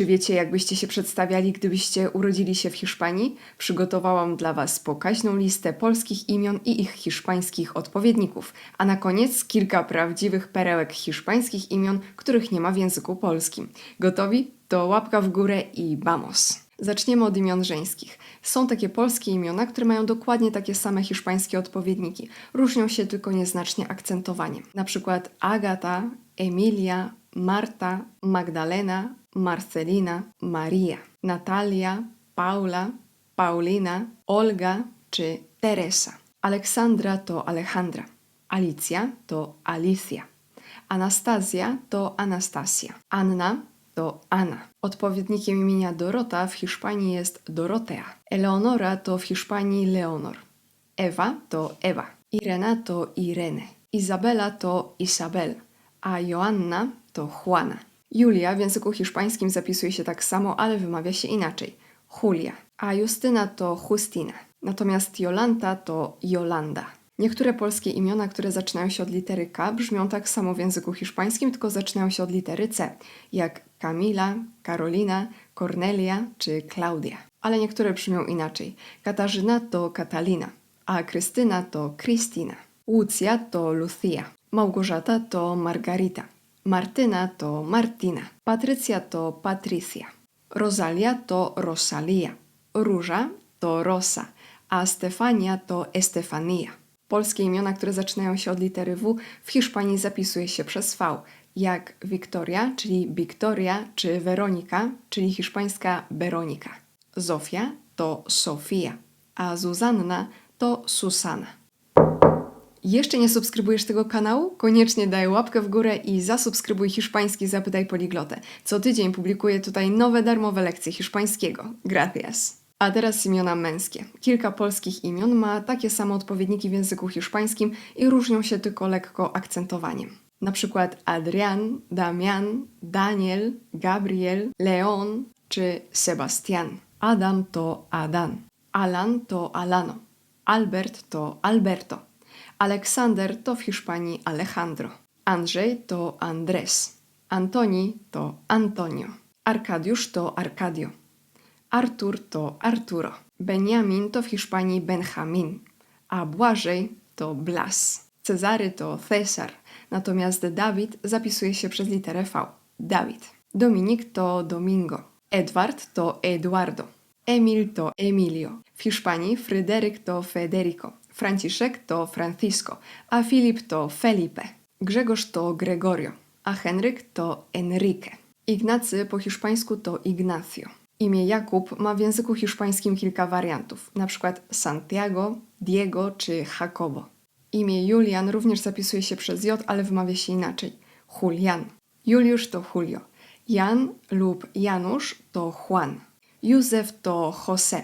Czy wiecie, jakbyście się przedstawiali, gdybyście urodzili się w Hiszpanii? Przygotowałam dla Was pokaźną listę polskich imion i ich hiszpańskich odpowiedników, a na koniec kilka prawdziwych perełek hiszpańskich imion, których nie ma w języku polskim. Gotowi? To łapka w górę i vamos! Zaczniemy od imion żeńskich. Są takie polskie imiona, które mają dokładnie takie same hiszpańskie odpowiedniki. Różnią się tylko nieznacznie akcentowaniem. Na przykład Agata, Emilia, Marta, Magdalena, Marcelina, Maria, Natalia, Paula, Paulina, Olga czy Teresa. Aleksandra to Alejandra. Alicja to Alicja. Anastazja to Anastasia. Anna to Anna. Odpowiednikiem imienia Dorota w Hiszpanii jest Dorotea. Eleonora to w Hiszpanii Leonor. Ewa to Ewa. Irena to Irene. Izabela to Isabel. A Joanna to Juana. Julia w języku hiszpańskim zapisuje się tak samo, ale wymawia się inaczej. Julia. A Justyna to Justina. Natomiast Jolanta to Jolanda. Niektóre polskie imiona, które zaczynają się od litery K, brzmią tak samo w języku hiszpańskim, tylko zaczynają się od litery C, jak Kamila, Karolina, Cornelia czy Klaudia. Ale niektóre brzmią inaczej. Katarzyna to Katalina, a Krystyna to Kristina. Łucja to Lucia. Małgorzata to Margarita. Martyna to Martina. Patrycja to Patricia. Rosalia to Rosalia. Róża to Rosa, a Stefania to Estefania. Polskie imiona, które zaczynają się od litery W, w Hiszpanii zapisuje się przez V, jak Wiktoria, czyli Wiktoria, czy Weronika, czyli hiszpańska Weronika. Zofia to Sofia, a Zuzanna to Susana. Jeszcze nie subskrybujesz tego kanału? Koniecznie daj łapkę w górę i zasubskrybuj hiszpański Zapytaj Poliglotę. Co tydzień publikuję tutaj nowe darmowe lekcje hiszpańskiego. Gracias. A teraz imiona męskie. Kilka polskich imion ma takie same odpowiedniki w języku hiszpańskim i różnią się tylko lekko akcentowaniem. Na przykład Adrian, Damian, Daniel, Gabriel, Leon czy Sebastian. Adam to Adan. Alan to Alano. Albert to Alberto. Aleksander to w Hiszpanii Alejandro. Andrzej to Andres. Antoni to Antonio. Arkadiusz to Arkadio. Artur to Arturo. Benjamin to w Hiszpanii Benjamin. A Błażej to Blas. Cezary to Cesar. Natomiast Dawid zapisuje się przez literę V. Dawid. Dominik to Domingo. Edward to Eduardo. Emil to Emilio. W Hiszpanii Fryderyk to Federico. Franciszek to Francisco, a Filip to Felipe. Grzegorz to Gregorio, a Henryk to Enrique. Ignacy po hiszpańsku to Ignacio. Imię Jakub ma w języku hiszpańskim kilka wariantów, przykład Santiago, Diego czy Jacobo. Imię Julian również zapisuje się przez J, ale wymawia się inaczej. Julian. Juliusz to Julio. Jan lub Janusz to Juan. Józef to José.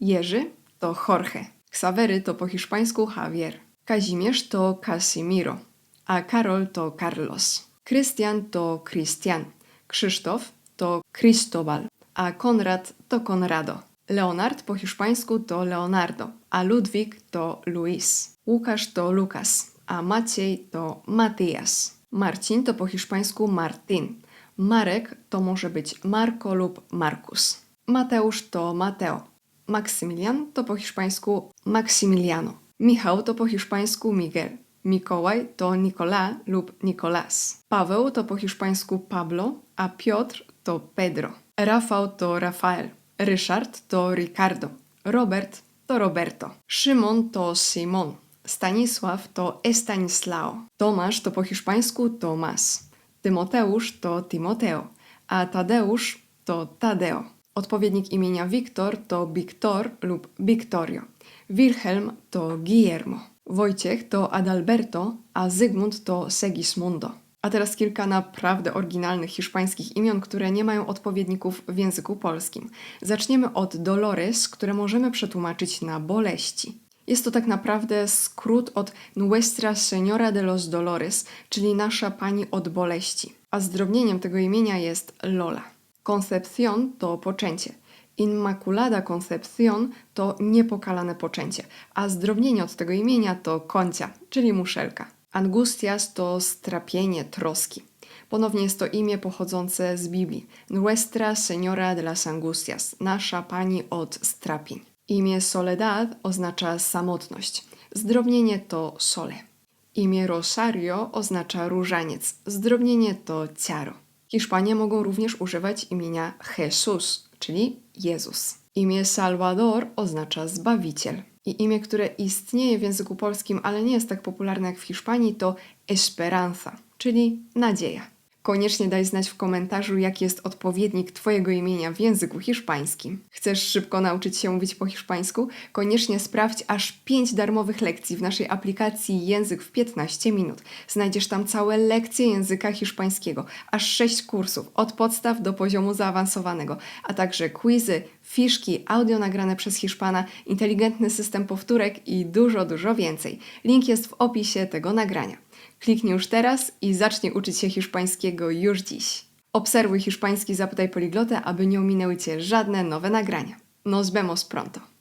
Jerzy to Jorge. Ksawery to po hiszpańsku Javier. Kazimierz to Casimiro, a Karol to Carlos. Krystian to Christian. Krzysztof to Cristobal, a Konrad to Conrado. Leonard po hiszpańsku to Leonardo, a Ludwik to Luis. Łukasz to Lukas, a Maciej to Matias. Marcin to po hiszpańsku Martin. Marek to może być Marko lub Markus. Mateusz to Mateo. Maksymilian to po hiszpańsku Maximiliano. Michał to po hiszpańsku Miguel. Mikołaj to Nicola lub Nicolas. Paweł to po hiszpańsku Pablo, a Piotr to Pedro. Rafał to Rafael. Ryszard to Ricardo. Robert to Roberto. Szymon to Simon. Stanisław to Estanislao. Tomasz to po hiszpańsku Tomas. Tymoteusz to Timoteo, a Tadeusz to Tadeo. Odpowiednik imienia Wiktor to Wiktor lub Victorio. Wilhelm to Guillermo. Wojciech to Adalberto, a Zygmunt to Segismundo. A teraz kilka naprawdę oryginalnych hiszpańskich imion, które nie mają odpowiedników w języku polskim. Zaczniemy od Dolores, które możemy przetłumaczyć na boleści. Jest to tak naprawdę skrót od Nuestra Señora de los Dolores, czyli nasza pani od boleści. A zdrobnieniem tego imienia jest Lola. Concepción to poczęcie. Inmaculada Concepción to niepokalane poczęcie, a zdrobnienie od tego imienia to koncia, czyli muszelka. Angustias to strapienie, troski. Ponownie jest to imię pochodzące z Biblii. Nuestra Señora de las Angustias, nasza pani od strapień. Imię Soledad oznacza samotność. Zdrobnienie to sole. Imię Rosario oznacza różaniec. Zdrobnienie to ciaro. Hiszpanie mogą również używać imienia Jesus, czyli Jezus. Imię Salvador oznacza zbawiciel. I imię, które istnieje w języku polskim, ale nie jest tak popularne jak w Hiszpanii, to Esperanza, czyli nadzieja. Koniecznie daj znać w komentarzu, jaki jest odpowiednik Twojego imienia w języku hiszpańskim. Chcesz szybko nauczyć się mówić po hiszpańsku? Koniecznie sprawdź aż 5 darmowych lekcji w naszej aplikacji Język w 15 minut. Znajdziesz tam całe lekcje języka hiszpańskiego, aż 6 kursów, od podstaw do poziomu zaawansowanego, a także quizy, fiszki, audio nagrane przez Hiszpana, inteligentny system powtórek i dużo, dużo więcej. Link jest w opisie tego nagrania. Kliknij już teraz i zacznij uczyć się hiszpańskiego już dziś. Obserwuj hiszpański Zapytaj Poliglotę, aby nie ominęły Cię żadne nowe nagrania. Nos vemos pronto.